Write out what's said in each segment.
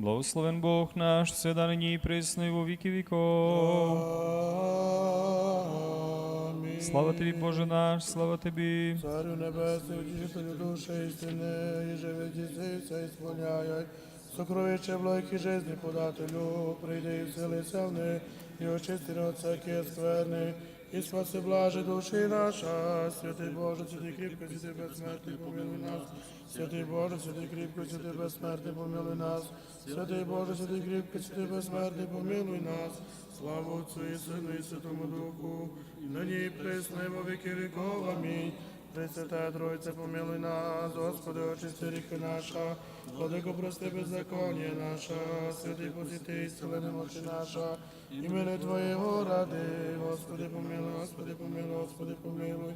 Благословен Бог наш, всегда нині і присно, і во віки віков. Амінь. Слава тобі, Боже наш, слава тобі. Царю небесний, утішителю душі істини, і живе дійсися, і сповняй, сокровище влойки жизни подателю, прийди і вселися в них, і очисти от всякі скверни, і спаси блаже душі наша, святий Боже, святий кріпко, святий безсмертний, помилуй нас, святий Боже, святий кріпко, святий безсмертний, помилуй нас, святий Боже, святий кріпко, святий безсмертний, помилуй нас, слава Отцю і Сину і Святому Духу, нині і во віки віков, амінь. Пресвятая Тройця, помилуй нас, Господи, очисти ріки наша, Владико, прости беззаконня наша, святий посіти, ісцелени мочі наша, імени Твоєго ради, Господи, помилуй, Господи, помилуй, Господи, помилуй,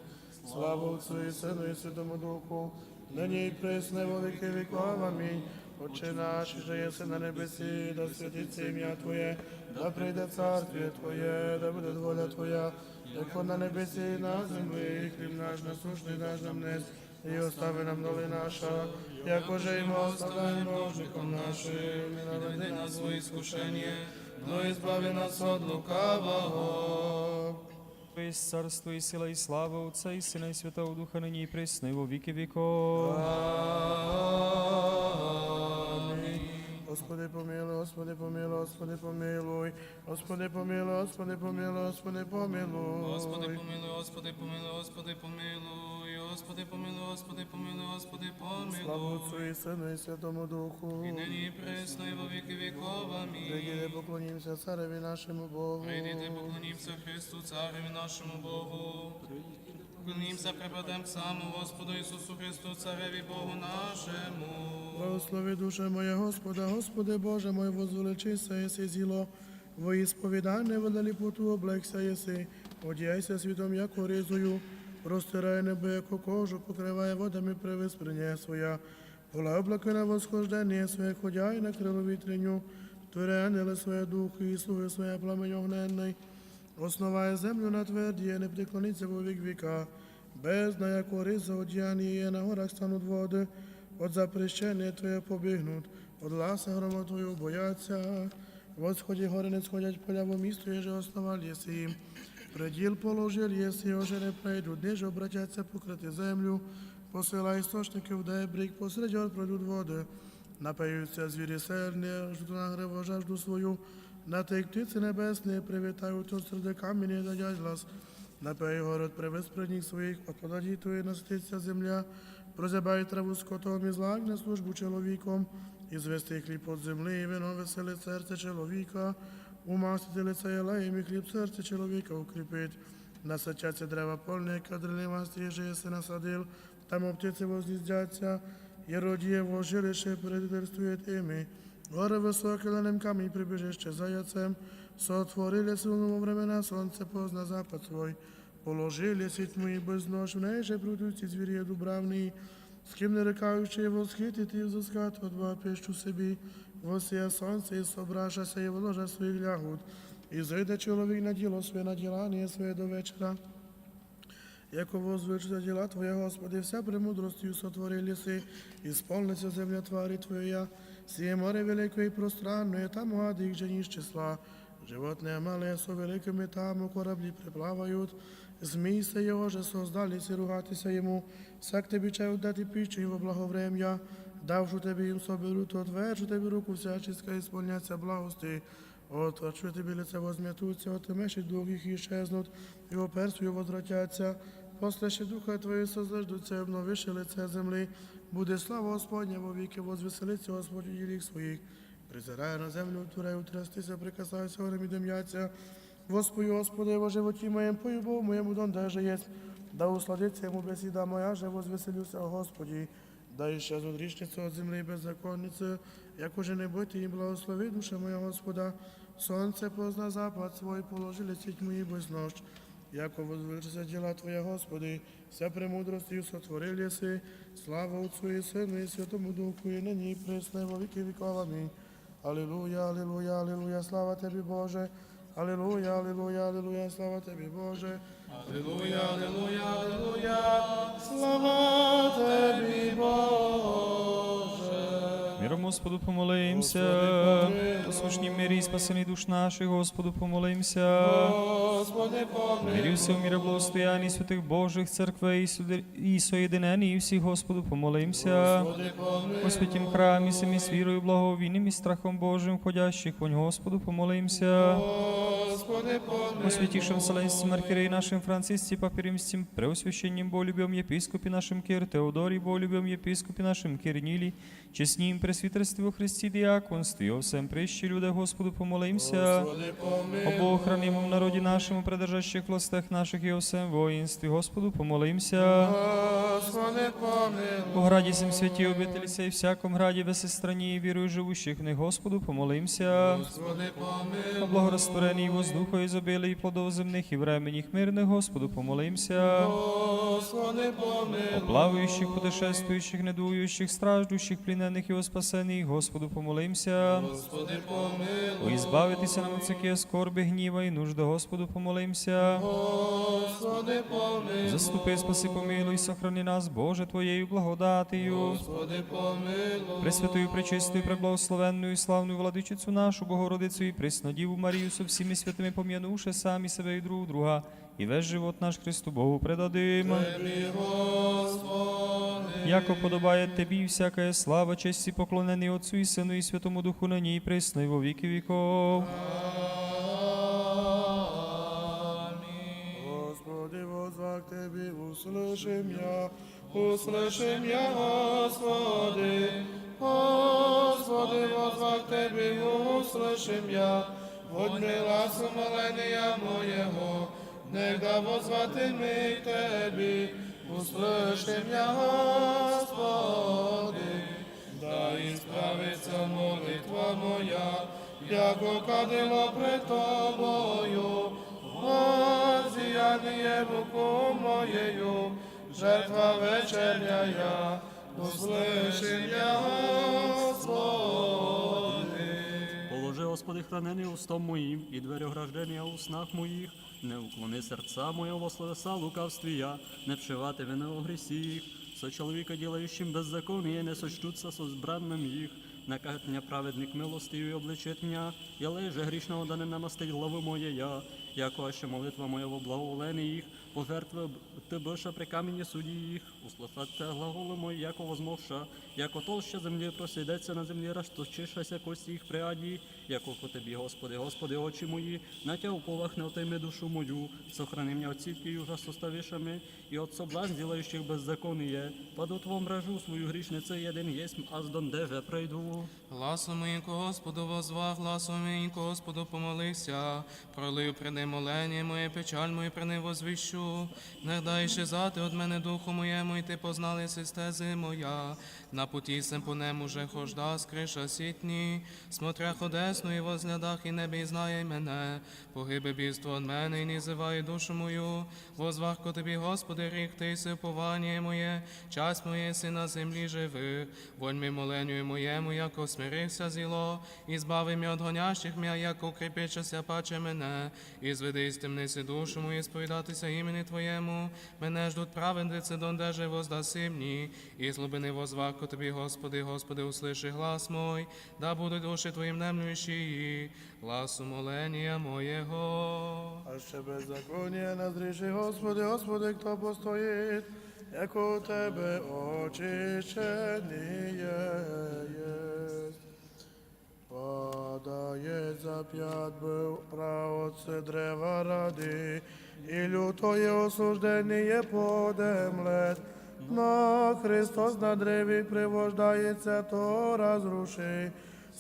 слава Отцю і Сину і Святому Духу, нині і во віки віков, амінь. Отче наш, що єси на небесі, да святиться ім'я Твоє, да прийде царствіє Твоє, да буде воля Твоя, як на небесі і на землі, хліб наш насушний даш нам нес, і остави нам доли наша, як уже і ми оставляємо ножником нашим, і наведи нас у свої скушення, но і збави нас від лукавого. Царство і сила, і слава Отця і Сина, і Святого Духа, нині і присно, і во віки віков. Господи помилуй, Господи помилуй, Господи помилуй, Господи помилуй, Господи помилуй, Господи помилуй. Господи помилуй, Господи помилуй, Господи помилуй, Господи помилуй, Господи помилуй, Господи Слава помилуй. Отцу і Сину і Святому Духу. І нині і присно, і во віки віков, Прийдіте, амінь. поклонімося цареві нашому Богу. Прийдіте, поклонімся Христу, Цареві нашому Богу. Поклонімся, преподем саму Господу Ісусу Христу, Цареві Богу нашому. Благослови душа моя Господа, Господи Боже мой, возвеличися єси зіло, во ісповідання велеліпоту облекся єси, одяйся світом, як оризою, розтирай небо, яко кожу, покриває водами привиспрення своя, пола облаки на восхождення своє, ходяй на крило вітреню, творе ангели своє духу і слуги своє пламень огненний, основає землю на тверді, не приклониться во вік віка, бездна, як ориза одіяння є, на горах стануть води, от запрещення Твоє побігнуть, от ласа грома Твою бояться. Восході гори не сходять поля, бо місто є же основал Приділ положив єси, уже не прийдуть, ниже обратяться покрити землю, посила істочників, дай брік, посеред гор пройдуть води. Напаються звірі сельні, жду на гриво жажду свою, на тих птиці небесні, привітають от серед камені, дадять глас. Напей город привез предніх своїх, от подаді твої наститься земля, прозябай траву скотом і злак на службу чоловіком, і звести хліб от землі, і вино веселе серце чоловіка, умастити лице єлеєм, і хліб серце чоловіка укріпить. Насачаться дерева польне, кадрили масті, єси насадил, там птиці возніздяться, і родіє вожилище предвірствує ими. Гори високі ленем камінь прибіжище заяцем, сотворили силному времена, сонце позна запад свой. Положили сіть мої без нож, в неї же прудуться звір'я дубравний, з ким не рекаючи восхитити взискати, от два пищу собі, восія сонце, і собрашася, і вложа своїх лягут. І зайде чоловік на діло своє, на ділання своє до вечора. Яко возвичся діла Твоя, Господи, вся премудростю сотворили си, і сповниться земля твари Твоя, сіє море велике і пространне, там гади їх же ніж числа. Животне мале со великими там у кораблі приплавають, змійся його же создались і ругатися йому, всяк тобі чай дати пічу і во благоврем'я, давши тобі їм соберуть, отвержу тобі руку всяческа і сповняться благости. Отвачу тобі лице возм'ятуться, отимеші дух їх іщезнуть, і оперсою возвратяться. После ще духа Твої созаждуться, обновиши лице землі. Буде слава Господня во віки, возвеселиться Господь у діліх своїх. Призирає на землю, утворяй, утрястися, прикасайся, горем і дим'яться. Господи, Господи, во животі моєму, пою Богу моєму дон, де же єсть. Да усладиться йому бесіда моя, же возвеселюся, Господі. Да іще зудрічниця от землі беззаконниці, як уже не будьте їм благослови, душа моя Господа. Сонце позна запад свой, положили сіть мої без нощ. Яко возвеличиться діла Твоя, Господи, вся премудростю сотворив єси, слава Отцу і Сину і Святому Духу, і нині і присно, і во віки віков. Амінь. Алілуя, алілуя, алілуя, слава Тобі, Боже. Алілуя, алілуя, алілуя, слава Тобі, Боже. Алілуя, аллилуйя, аллилуйя, слава Тобі, Боже. Господу помолимся. У сушній мирі і душ наших, Господу помолимся. Господи, помилуй. Мирі всього міра благостояння святих Божих церквей і соєдинені, і всіх Господу помолимся. Господи, помилуй. У святім храмі, самі з вірою, благовінням і страхом Божим, ходящих вонь Господу помолимся. Господи, помилуй. У святішим Вселенським архіреї нашим Францисці, папі римським, преосвященнім болюбом єпископі нашим Кир, Теодорі, болюбом єпископі нашим Кирнілі, чеснім пресвітерстві во Христі діаконстві, о всем прищі люди, Господу помолимся. О Богохранимом народі нашому, придержащих властях наших і о всем воїнстві, Господу помолимся. Господи, помилуй. У граді сім святі обителі сей, всяком граді весе страні, вірою живущих в них, Господу помолимся. Господи, помилуй. О благорастворенні воздуху і зобілі і плодов земних і временіх мирних, Господу помолимся. Господи, помилуй. О плаваючих, путешествуючих, недуючих, страждущих, плінених і о спасених, Господу помолимся. Господи, помилуй. Ізбавитися нам от всякої скорби, гніва і нужди, Господу помолимся. Господи, помилуй. Заступи, спаси, помилуй, сохрани нас, Боже, Твоєю благодатію. Господи, помилуй. Пресвятою, пречистою, преблагословенною, і славною владичицю нашу, Богородицю і Преснодіву Марію, со всіми святими пом'янувши самі себе і друг друга, і весь живот наш Христу Богу предадим. Тобі, Господи. Яко подобає Тобі всяка слава, честь і поклонений Отцю і Сину і Святому Духу нині і присно, і во віки віков. Господи, возвах Тебе, услышим я, услышим я, Господи. Господи, возвах Тебе, услышим я, будь мила сумоления моего, негда возвати ми Тебе, услышим я, Господи. Да исправится молитва моя, яко кадило пред Тобою, Возіяние руку моєю, жертва услышим я, Господи. Положи, Господи, хранений устом моїм, і двері ограждення у снах моїх, не уклони серця моєго словеса лукавствія, не вшивати вина у грісіх, со чоловіка ділаючим беззаконие, не сочтуться со збранним їх, меня праведник милостивий обличит меня, я леже грішного да не намастить главу моє, яко ще молитва моя в їх, пожертви ти більше при камені судді їх, услышаться глаголи мої, яко возмовша, яко толще землі просідеться на землі, розточишася кості їх приаді, яко по тобі, Господи, Господи, очі мої, на тя уповах не отойми душу мою, сохрани меня от сітки і ужас оставишами, і от соблазн, делающих беззаконие, паду твом мражу свою грішницю єдин єсмь, аз дондеже пройду. Гласом моїм ко Господу возвах, гласом моїм ко Господу помолився, пролив приди молення моє, печаль мою приди возвіщу, не дай щезати від мене духу моєму, і ти познали стези моя, на путі сем по нему же хожда, скриша сітні, смотря ходесно і возглядах, і небі знає мене, погибе бійство від мене, і не зиває душу мою, возвах ко тобі, Господи, рік ти сиповання моє, час моє си на землі живих, вонь ми моленню моєму, яко смирився зіло, і збави м'я від гонящих м'я, яко укріпичася паче мене, і зведи з темниці душу мою, сповідатися імені Твоєму, мене ждуть праведниці, дондеже воздаси мені, і злобини возвах тобі, Господи, Господи, услиши глас мой, да будуть душі Твоїм немлющі, гласу молення моєго. А ще беззаконня назріши, Господи, Господи, хто постоїть, як у Тебе очищені єсть. Падає зап'ят був праотце древа ради, і лютоє осужденіє подемлет. Но Христос на древі привождається, то розруши,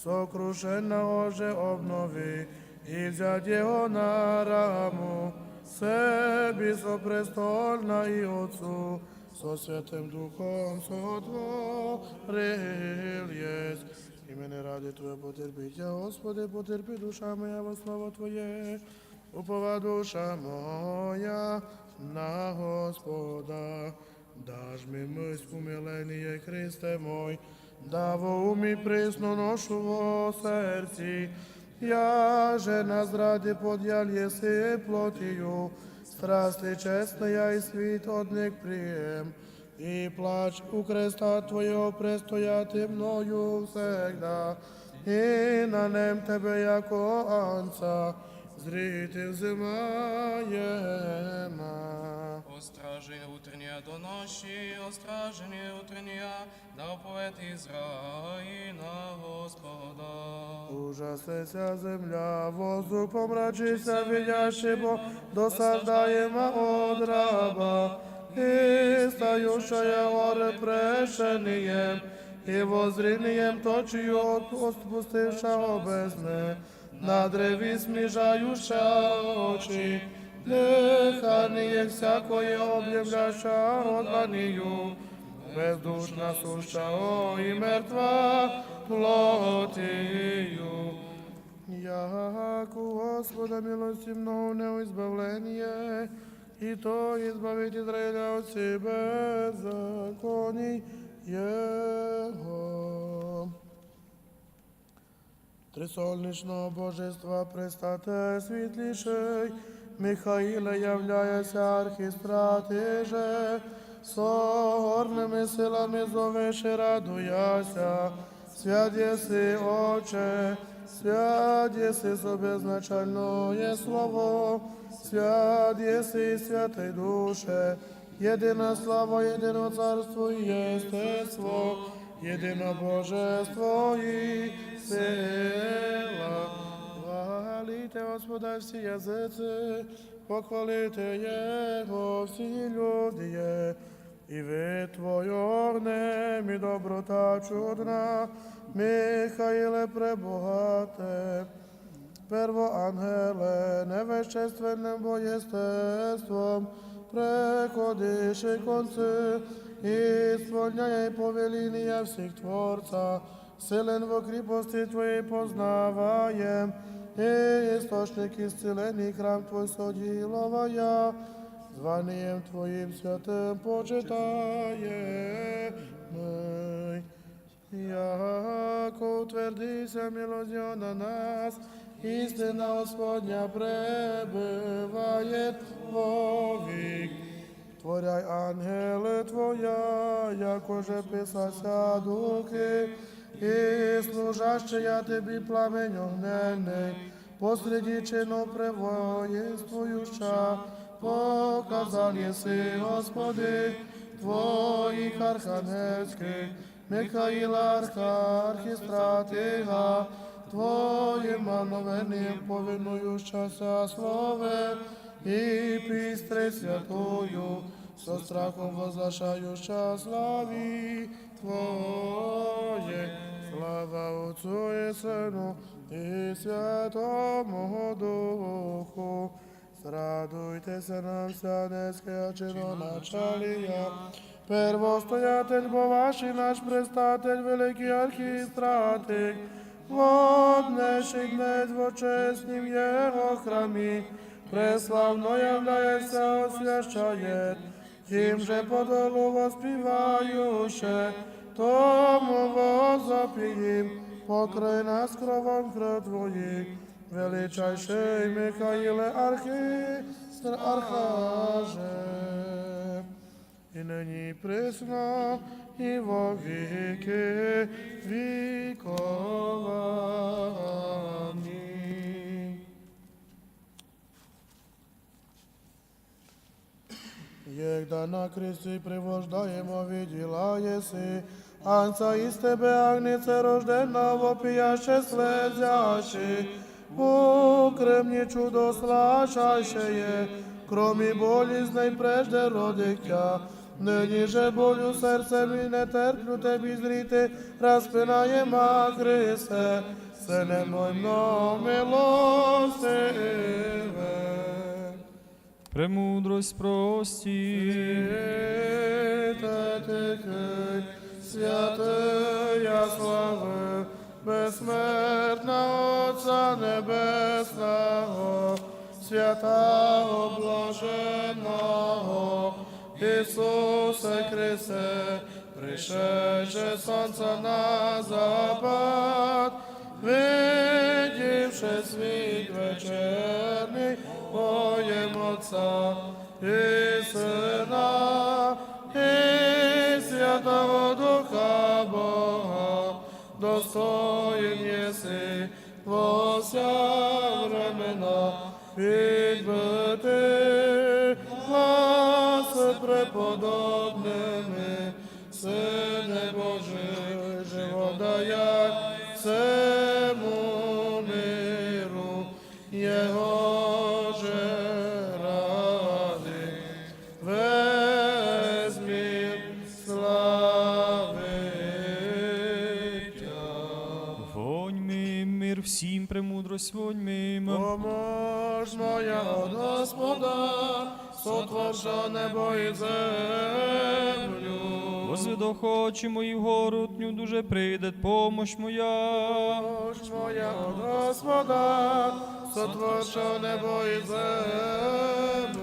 сокрушеного же обнови, і взять його на раму, себі сопрестольна і Отцу, со Святим Духом сотворил єсть. І мене ради Твоє потерпіття, Господи, потерпи душа моя во славу Твоє, упова душа моя на Господа. Даж ми мисль умилення, Христе мой, да во умі присно ношу во серці, я же на зраді подял єси плотію, страсти чесна я і світ одник приєм, и плач у креста Твоего престояти мною всегда, и на нем Тебе, яко анца, зритель взимаема. О стражі утрення до ночі, о стражі утрення, да оповед Ізраїна Господа. Ужасися земля, воздух помрачися, видящий, бо досаждаема от раба, и стающая горе прешением, и воззрением точию отпустивша обезне, на древі сміжающа очі, дихання всякое об'являша одванію, бездушна суща, о, і мертва плотію. Як у Господа милості много не избавление, и то избавить Израиля от всей беззаконий Его. Трисольничного божества пристате світліший, Михаїле являється архістратиже, согорними силами зовеши радуяся, свят єси, Отче, свят єси собезначальное слово, свят єси святий душе, єдина слава, єдино царство і єстество, єдино божество і сила. Хвалите Господа всі язиці, похвалите Його всі люди. І ви Твою огнем і доброта чудна, Михаїле пребогате. Перво ангеле, невещественним боєстеством, преходиш і концы, і сповняє повеління всіх Творця, силен в кріпості Твоєї познаваєм, і істочник ісцелений храм Твой соділовая, званием Твоїм святим почитаєм. Яко утвердися милостью на нас, істина Господня пребывает вовік. Творяй ангели Твоя, якоже писася духи, і служащая Тобі пламень огненний, посреди чину привоїствуюча, показал єси, Господи, Твоїх архангельських, Михаїла архістратига, Твоїм мановенням повинуючася слове, і пістре святою, со страхом возглашающа славі Твоє, слава Отцу і Сину і Святому Духу. Зрадуйтеся нам вся низьке чиноначалія, первостоятель бо ваший наш предстатель, великий архістратик, воднеший днес в очеснім Його храмі, преславно являється, освящає, тим же подолу воспівающе, тому возопіїм, покрай нас кровом кров Твоїх, величайший Михаїле архістр архаже, і нині присно, і во віки віков. Амінь. Єгда на кресті привождаємо відділа єси, анца із тебе, агнице рождена, вопіяще слезящий, у кремні чудо слашащее, кромі болізней прежде родиття, нині же болю серцем і не терплю тебі зріти, розпинаєма Христе, сине мой мно милостиве. Премудрость прості. Святия слави, безсмертна Отця Небесного, святого блаженного, Ісусе Христе, пришедше сонце на запад, видівши світ вечерний, Bojem Otca i Syna i Świętego Ducha Boga, dostojen jesi во вся времена відбити вас преподобними силами. Всім, премудрость вонь мим. Поможно я от Господа, сотворша небо і землю. Возведох очі мої вгору, дню дуже прийде помощ моя. Поможно я от Господа, сотворша небо і землю.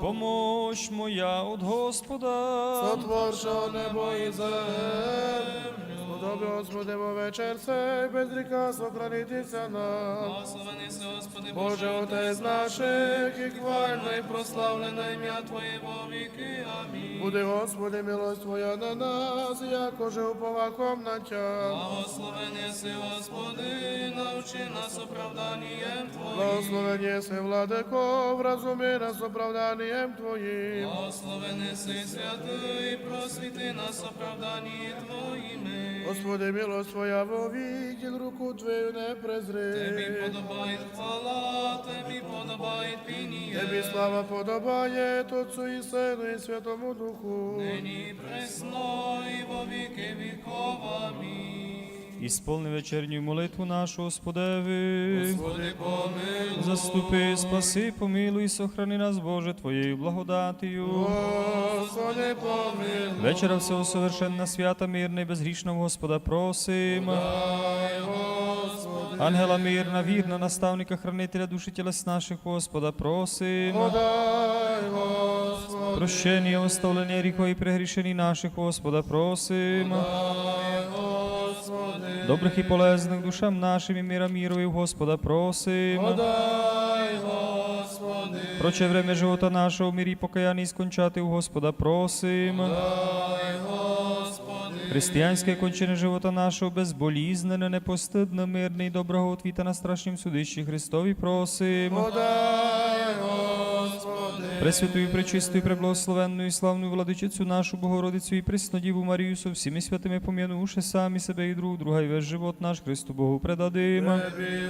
Помощ моя от Господа. Сотворша небо і землю. Сподоби, Господи, во вечір цей, без ріка сохранитися нам. Благословений си, Господи Боже, Отець наших, і хвально і прославлене ім'я Твоє во віки. Амінь. Буде, Господи, милость Твоя на нас, якоже уповаком на Тя. Благословений си, Господи, навчи нас оправданням Твоїм. Благословен єси, владико, вразуми нас оправданням Твоїм. Благословений си, святий, просвіти нас оправданні Твоїми. Господи, милость Твоя во вікін, руку Твою не презри. Тебі подобає хвала, Тебі подобає пініє. Тебі слава подобає Отцу і Сину і Святому Духу. Нині пресно і во віки вікова. Амінь. Ісполни вечерню молитву нашу, Господеви. Господи, помилуй. Заступи, спаси, помилуй, і сохрани нас, Боже, Твоєю благодатію. Господи, помилуй. Вечора всього совершенна, свята, мирна і безгрішного Господа просим. Ангела мирна, вірна, наставника, хранителя душі тілес наших, Господа просим. Подай, Господи. Прощення, оставлення гріхов і прегрішені наших, Господа просим. Господи. Добрих і полезних душам нашим і мира мірові, в Господа просим. Подай, Господи. Проче время живота нашого в мирі покаянні скончати, у Господа просим. Дай, Господи. Християнське кончене живота нашого безболізнене, непостидне, мирне і доброго отвіта на страшнім судищі Христові просим. Подай. Пресвятую, пречистую, преблагословенну і славну владичицю нашу Богородицю і Преснодіву Марію со всіми святими пом'янувши самі себе і друг друга, і весь живот наш Христу Богу предадим. Тобі,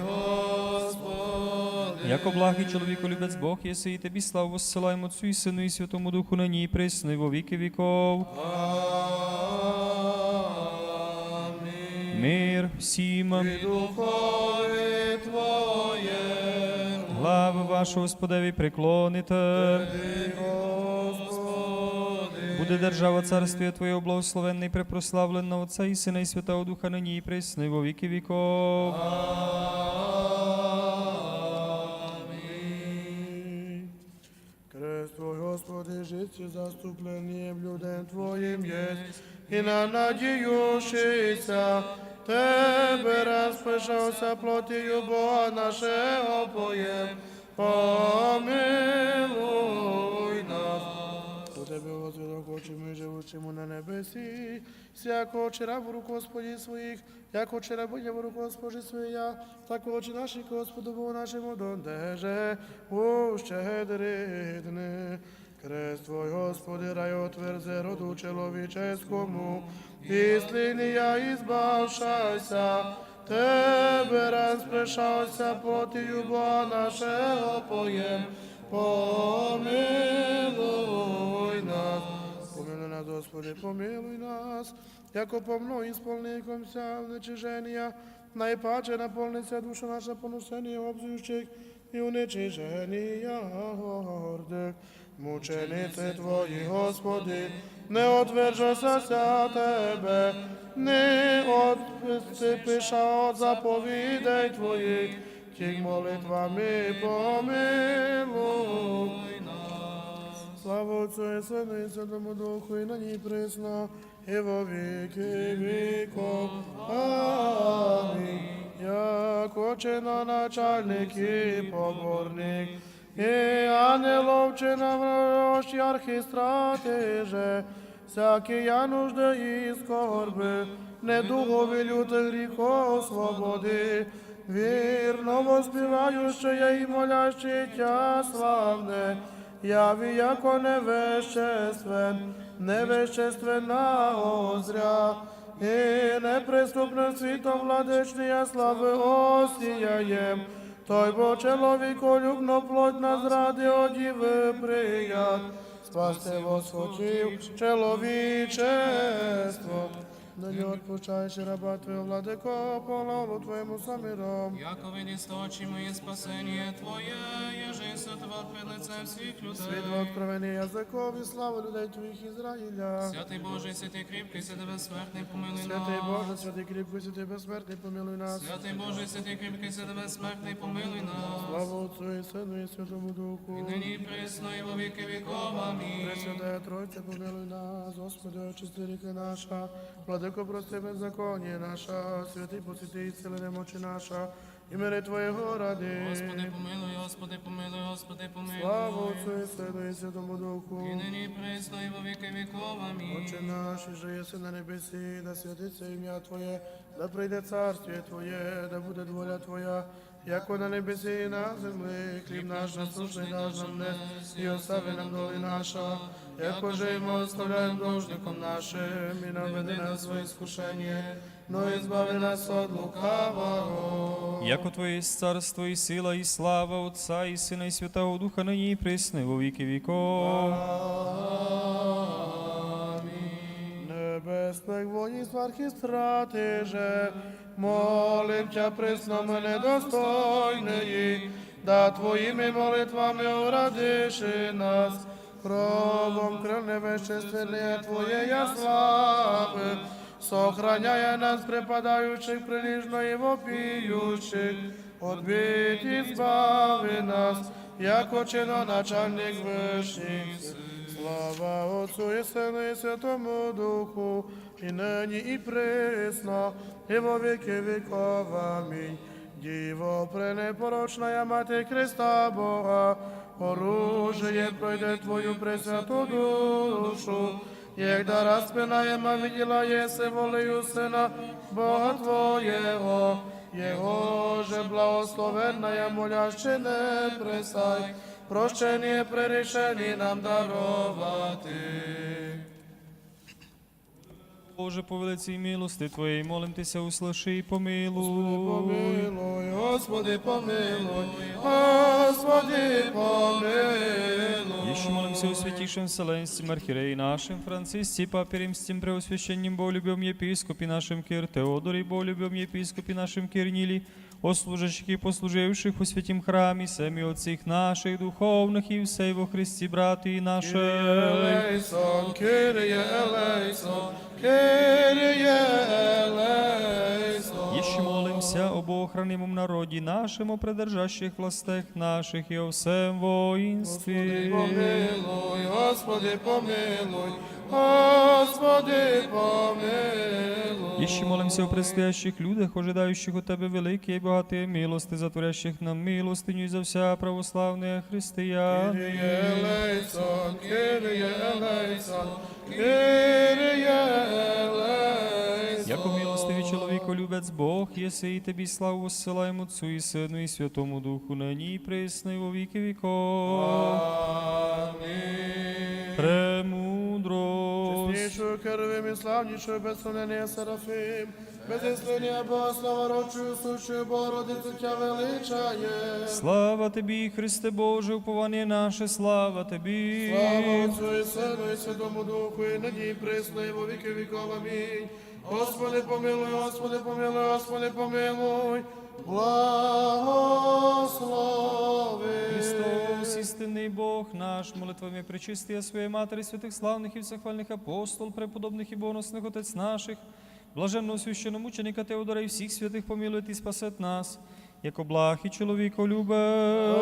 Яко благий чоловіко любець Бог, єси і тобі славу воссилаємо Отцю і Сину і Святому Духу нині і присно, і во віки віков. Амінь. Мир всім. І духові. Глави вашого Господеві приклоните. Буде держава царствія Твоєго благословенна і препрославлена Отця і Сина і Святого Духа нині і присно, і во віки віков. Господи, житті заступленням людям Твоїм єсть, і на надію шися, Тебе розпишався плотію Бога нашого поєм, помилуй нас. У Тебе, Господи, хочемо живучому на небесі, всяко очі рабу руку Господі своїх, як очі рабиня в руку Господі своя, так очі наші, Господу Богу нашому дондеже, ущедридне. Крест Твой, Господи, рай отверзе роду чоловіческому, і слинія ізбавшася, Тебе розпишався плотію Бога нашого поєм, помилуй нас. Помилуй нас, Господи, помилуй нас, яко помно ісполникомся в нечиження, найпаче наповниться душа наша поношення обзющих і уничиження гордих. Мучениці Твої, Господи, не отвержася Тебе, не отцепиша от заповідей Твоїх, тільки молитвами помилуй. Слава Отцю і Сину і Святому Духу, і нині і присно, і во віки віков. Амінь. Як очино начальник і поборник, і ангелов чи наврощ архістрати же, всякі я нужди і скорби, недугові лютих гріхов свободи. Вірно воспіваючи я і моляще тя славне, яви яко невеществен, невеществена озря, і неприступним світом владичния слави осіяєм, той бо чоловіку любно плоть на зради одіви прият, спасти восхотів чоловічество. Да не отпущаєш раба Твого, владико, по лаву Твоєму самиром. Яко видість очі мої спасення Твоє, єжи сотвор пред лицем Світло людей. откровення язиков і славу людей Твоїх Ізраїля. Святий Божий, святий кріпкий, святий безсмертний, помилуй Святий Боже, нас. святий кріпкий, святий безсмертний, помилуй нас. Святий Божий, святий кріпкий, святий безсмертний, помилуй нас. Слава Отцу і Сину і Святому Духу. І нині і присно, і во віки віков. Амінь. Пресвятая Тройця, помилуй нас, Господи, очисти ріки наша, владико, прости беззаконня наша, святий посвяти і ціле немочі наша, і мири Твоєго ради. Господи, помилуй, Господи, помилуй, Господи, Слава помилуй. Отцу і Сину і Святому Духу. І нині і присно, і во віки віков. Отче Амінь. наш, що єси на небесі, да святиться ім'я Твоє, да прийде царствіє Твоє, да буде воля Твоя, яко на небесі і на землі. Хліб наш насущний даш нам днес, і остави нам долі наша, яко же і ми оставляємо должником нашим, і не веди нас в своє искушення, но і збави нас від лукавого. Яко Твоє есть царство і сила, і слава Отця, і Сина, і Святого Духа, нині і присно, і во віки віков. Небесних воїнств архістрати же, молим тя присно мене достойної, да твоїми молитвами орадиши нас, кровом крил вещественне Твоєя слави, сохраняє нас припадаючих приліжно і вопіючих, Отбить і збави нас, як начальник вишніх. Слава Отцу і Сину і Святому Духу, і нині, і присно, і во віки віков. Амінь. Діво пренепорочна мати Христа Бога, оружие пройде Твою пресвяту душу, як распинаема виділа єси волею Сина Бога Твоєго, Його же благословенна я моляще не пресай, прощення прирішені нам дарувати. Боже, по велицій милости Твоєї, молим Тися, услиши і помилуй. Помилуй, Господи, помилуй, Господи, помилуй. Ще молимся у святейшем Вселенском архиерее нашим, Франциске, Папе Римским, преосвященнім, Болюбем Епископе нашим Кир Теодорі, Болюбем Епископе нашим Кирнили, о служащих и послуживших у святім храмі, семі отців наших духовних і всей во Христі, брати наші. Елейсон, Кирие Елейсон, Кирие Елейсон. Еще молимся об охранимом народі нашим, о придержащих властях наших і о всем воїнстві. Помилуй, Господи, помилуй, Господи, помилуй. Іще молимся о предстоящих людях, ожидаючих у Тебе великі і багаті милости, затворящих нам милостиню і за вся православне християн. Кирие Елейсон, Кирие Елейсон, Кирие Елейсон. Яко любець Бог, єси і Тобі славу воссилаємо Отцу і Сину і Святому Духу, нині і присно, і во віки віков. Амінь. Премудрость. Чеснішою керовим і славнішою безсонення Серафим, без іслення Богослава рочою сущою Богородицю тя величає. Слава Тобі, Христе Боже, уповання наше, слава Тобі. Слава Отцю і Сину і Святому Духу, і нині і присно, і во віки віков. Амінь. Господи, помилуй, Господи, помилуй, Господи, помилуй. Благослови. Христос, істинний Бог наш, молитвами причистия своєї Матері, святих славних і всехвальних апостол, преподобних і бонусних отець наших, блаженного священномученика Теодора і всіх святих помилує і спасет нас, як благ і чоловіко любець.